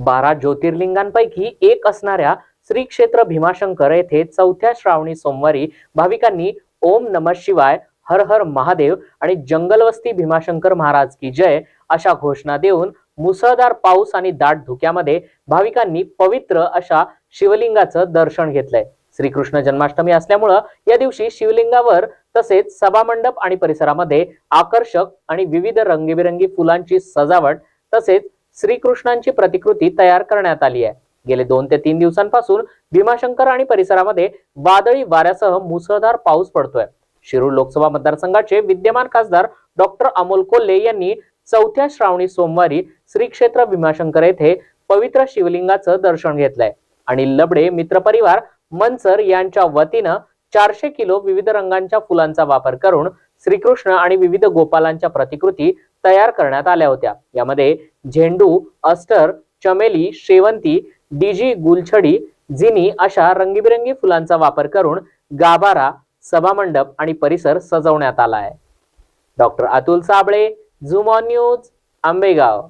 बारा ज्योतिर्लिंगांपैकी एक असणाऱ्या श्री क्षेत्र भीमाशंकर येथे चौथ्या श्रावणी सोमवारी भाविकांनी ओम नम शिवाय हर हर महादेव आणि जंगलवस्ती भीमाशंकर महाराज की जय अशा घोषणा देऊन मुसळधार पाऊस आणि दाट धुक्यामध्ये भाविकांनी पवित्र अशा शिवलिंगाचं दर्शन घेतलंय. श्रीकृष्ण जन्माष्टमी असल्यामुळं या दिवशी शिवलिंगावर तसेच सभामंडप आणि परिसरामध्ये आकर्षक आणि विविध रंगीबिरंगी फुलांची सजावट तसेच श्रीकृष्णांची प्रतिकृती तयार करण्यात आली आहे. गेले दोन ते तीन दिवसांपासून भीमाशंकर आणि परिसरामध्ये वादळी वाऱ्यासह मुसळधार पाऊस पडतोय. शिरूर लोकसभा मतदारसंघाचे विद्यमान खासदार डॉक्टर अमोल कोल्हे यांनी चौथ्या श्रावणी सोमवारी श्री क्षेत्र भीमाशंकर येथे पवित्र शिवलिंगाचं दर्शन घेतलंय. आणि लबडे मित्रपरिवार मनसर यांच्या वतीनं चारशे किलो विविध रंगांच्या फुलांचा वापर करून श्रीकृष्ण आणि विविध गोपालांच्या प्रतिकृती तयार करण्यात आल्या होत्या. यामध्ये झेंडू अस्टर चमेली शेवंती डीजी गुलछडी जिनी अशा रंगीबिरंगी फुलांचा वापर करून गाभारा सभामंडप आणि परिसर सजवण्यात आला आहे. डॉक्टर अतुल साबळे झुमॉन न्यूज आंबेगाव.